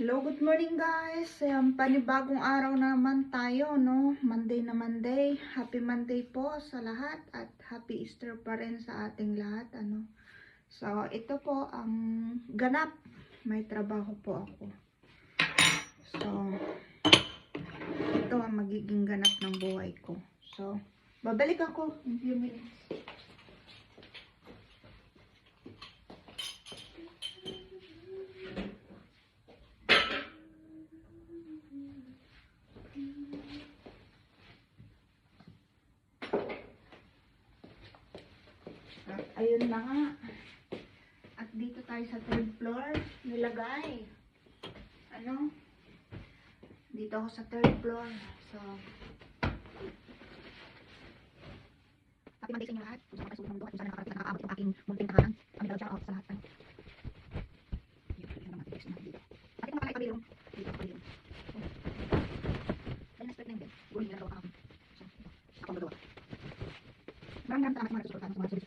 Hello, good morning guys. Um, panibagong araw na naman tayo, no? Monday na Monday. Happy Monday po sa lahat at happy Easter pa rin sa ating lahat, ano? So, ito po ang ganap. May trabaho po ako. So, ito ang magiging ganap ng buhay ko. So, babalik ako in few minutes. Ayun na nga. At dito tayo sa third floor. Nilagay. Ano? Dito ako sa third floor. So, Happy Monday sa inyo lahat. Kung saan kayo mundo at kung saan nakarating at nakakaabot yung aking munting tahanan. Kami daw shout out sa lahat. Ano? Yun, naman. Text natin dito. Bakit mga kabilong? Dito, kabilong. Dahil na-expect na yun din. Siguro hindi na nagawa kahapon. So, ito. Ako ang gagawa. Maraming maraming salamat sa mga nagsusuportahan sa mga service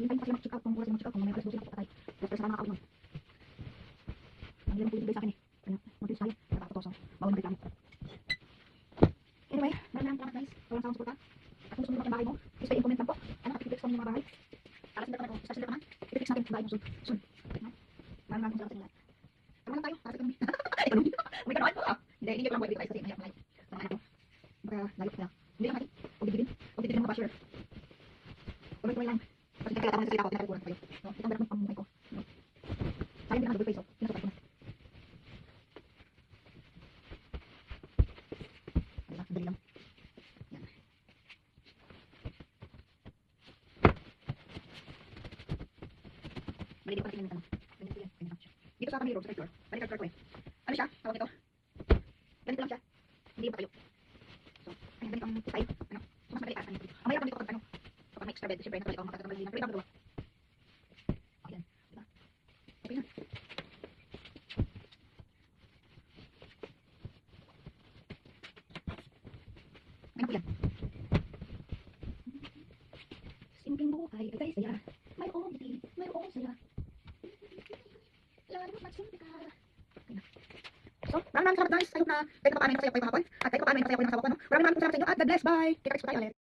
hindi tayo kasi mag-check out kung oras yung mag-check out. Kung may doon sila patay. Tapos, sila nakakawin nun. Ang hirap po ibigay sa akin eh. Kaya, mag-tips tayo. Nakakato. So, bawal mag-reklamo. Anyway, maraming maraming salamat guys. Walang sawang suporta. At kung gusto yung bahay mo, please pwede comment lang po. Ano, at i-fix ko yung mga bahay. Para sa natin, sa sila naman, i-fix natin yung bahay mo soon. Soon. Okay, no? Maraming maraming salamat sa inyo lahat. Tama lang tayo, para sa economy. economy? May kanuan po. Ah, hindi, hindi ko lang buhay dito guys kasi mahirap na life. Mga anak mo. Baka layo sila. Hindi lang natin. Huwag dibidin. Huwag dibidin mga basher. Comment ko lang. Kasi nagkakita ko na sa sila ko, pinakalipunan ko kayo. No? Ito ang meron ng pamuhay ko. No? Sayang din ang double face, oh. Pinasukay ko na. Diba? Dali lang. Yan. Ko patingin ng tanong. Ganito yan. Ganyan siya. Dito sa kami road, sa floor. Bali, third floor ko eh. Ano siya? Tawag ito. Ganito lang siya. Hindi yung patayo. So, ayan, ganito ang style. Ano? So, mas madali ata nito. Ang mahirap dito kapag ano, kapag may extra bed, siyempre, natalik ako makakatagal din. Pero ibang dalawa. Ayan. Okay na. Ano po yan? Simpleng buhay ay kay saya. Mayroong mayroong saya. Lalo at simple ka. Okay na. So, maraming maraming salamat guys. Hope na kahit pa paano ay nasaya ko kayo kahapon. At kahit pa paano ay nasaya ko yung nasawa ko. Ano? Maraming maraming salamat sa inyo at God bless. Bye. Kita-kits po tayo ulit.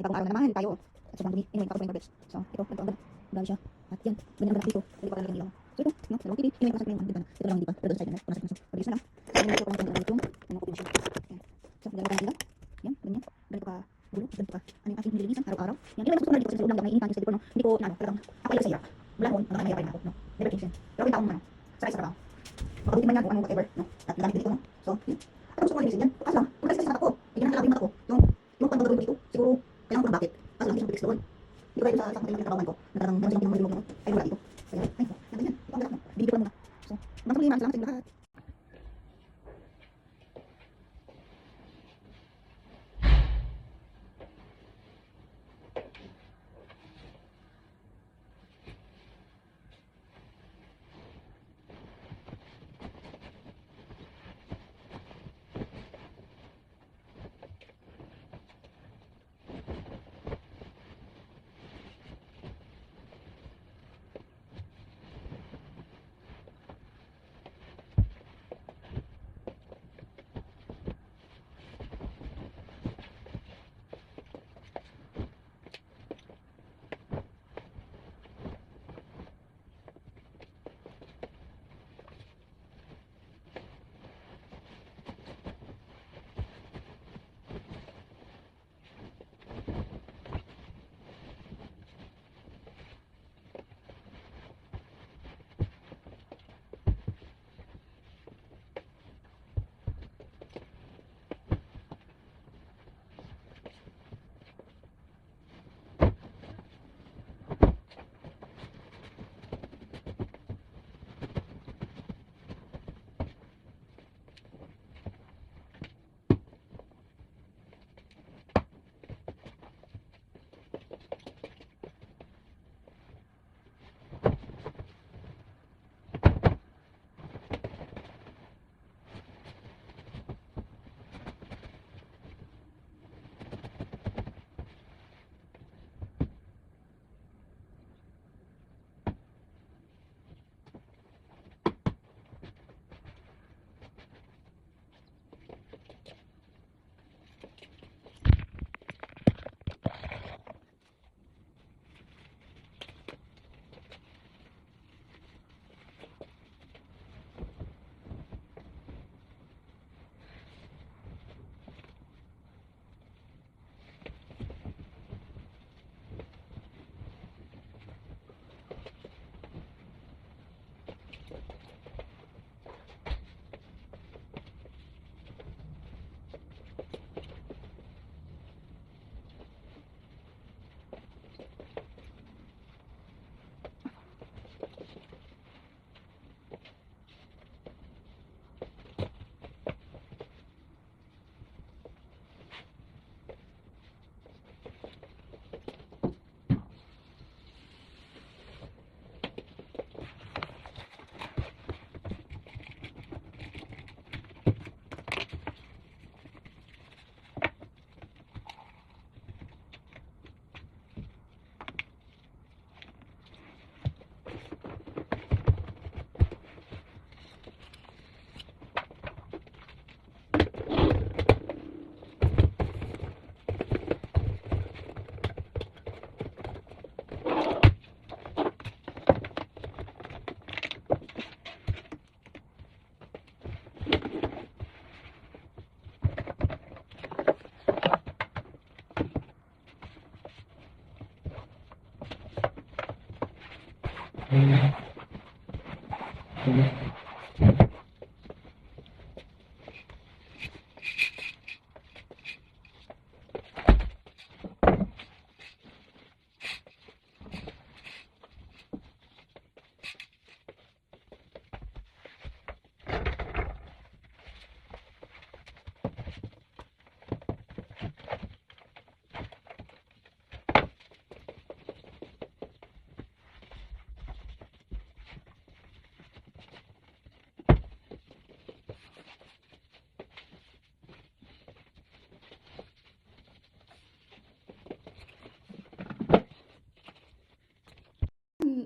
Panibagong araw na naman tayo. At sobrang dumi. Anyway, tapos may barbets. So, ito, ganito ganda. Grabe siya. At yan, ganyan ang dito. Hindi ko alam ilaw. So, ito, no, dalawang TV. Anyway, masakit na yung dito na. Ito lang hindi pa. Pero doon sa side na, pumasok na siya. Mabilis na lang. Ganyan ito, parang ganyan yung, ano ko. Yan. So, ganyan ka ng ilaw. Yan, ganyan. Ganito ka gulo. Ganito ka, ano yung aking nililinisan araw-araw. Yan, ilan gusto ko na dito sa loob lang lang yung sa likod, no. Hindi ko, na, ano, talagang, ako yung sa hirap.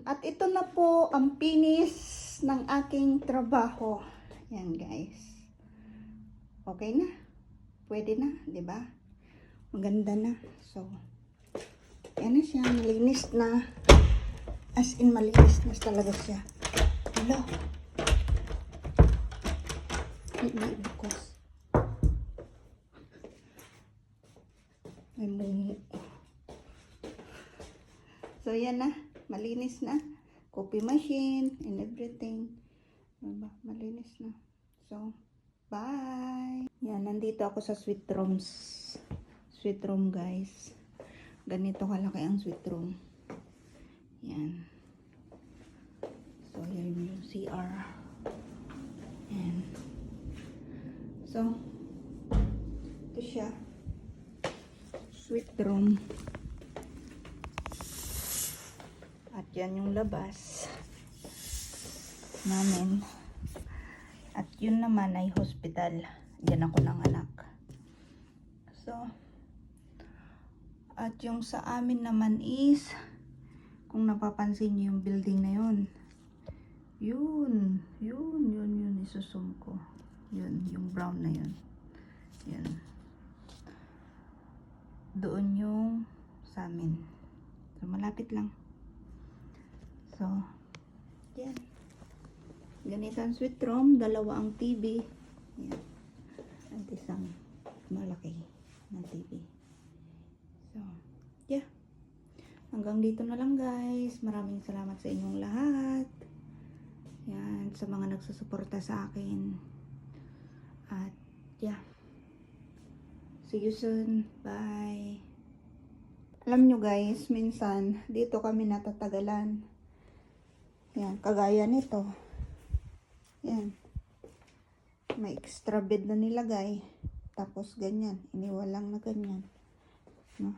At ito na po ang finish ng aking trabaho. Yan guys. Okay na. Pwede na, 'di ba? Maganda na. So, Ayan na siya, malinis na. As in, malinis na talaga siya. Hello. Hindi bukos. May mungo. So, yan na. Malinis na. Coffee machine and everything. Diba? Malinis na. So, bye! Yan, nandito ako sa sweet rooms. Sweet room, guys. Ganito kalaki ang sweet room. Yan. So, yan yung CR. Yan. So, ito siya. Sweet room. At yan yung labas namin. At yun naman ay hospital. Diyan ako ng anak. So, at yung sa amin naman is, kung napapansin niyo yung building na yun, yun, yun, yun, yun, isusum ko. Yun, yung brown na yun. Yun. Doon yung sa amin. So, malapit lang. So, yan. Ganito ang sweet room. Dalawa ang TV. Yan. At isang malaki na TV. So, yeah. Hanggang dito na lang guys. Maraming salamat sa inyong lahat. Yan. Sa mga nagsusuporta sa akin. At, yeah. See you soon. Bye. Alam nyo guys, minsan, dito kami natatagalan. Yan, kagaya nito. Yan. May extra bed na nilagay. Tapos ganyan. Iniwalang na ganyan. No?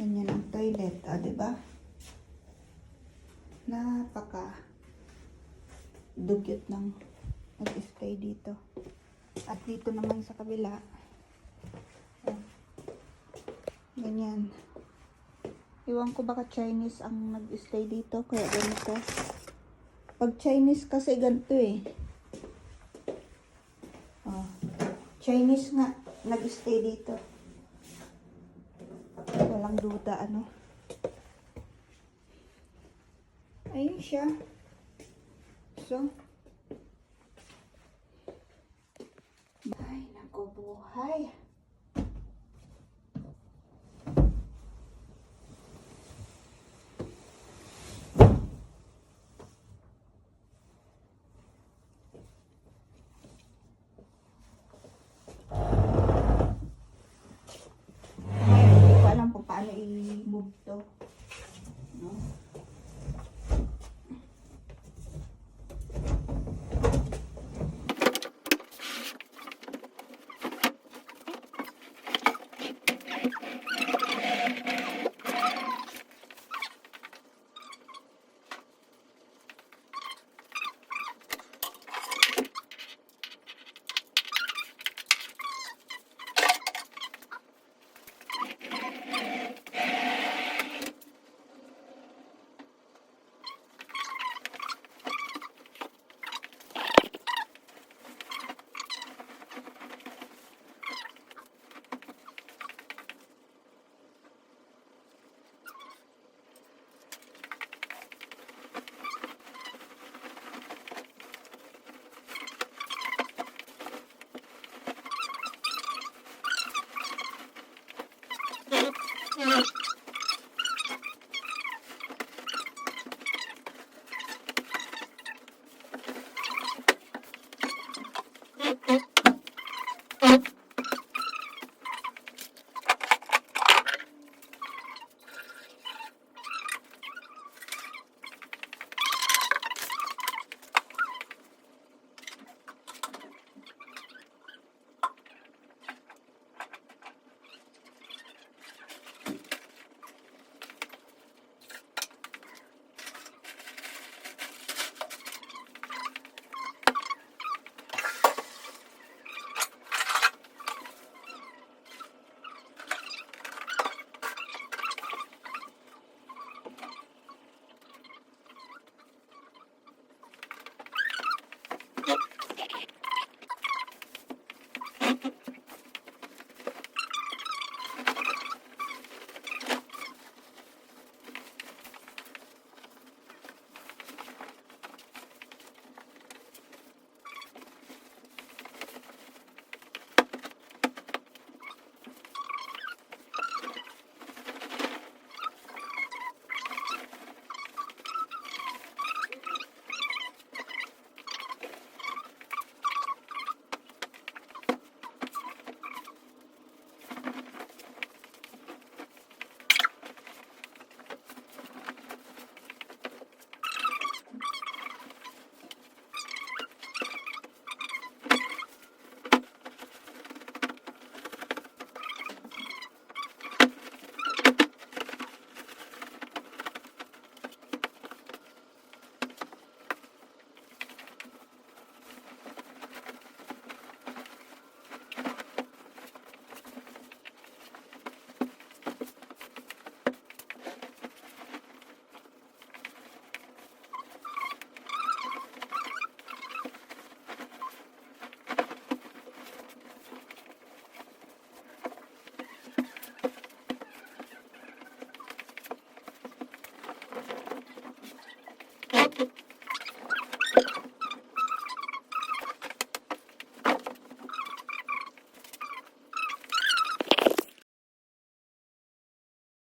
Ganyan ang toilet. Ah, diba? Napaka dugyot ng nag-stay dito. At dito naman sa kabila. Yan. Ganyan. Iwan ko baka Chinese ang nag-stay dito. Kaya ganito. Pag Chinese kasi ganito eh. Oh. Chinese nga nag-stay dito. Walang duda ano. Ayun siya. So. Ay, nako buhay.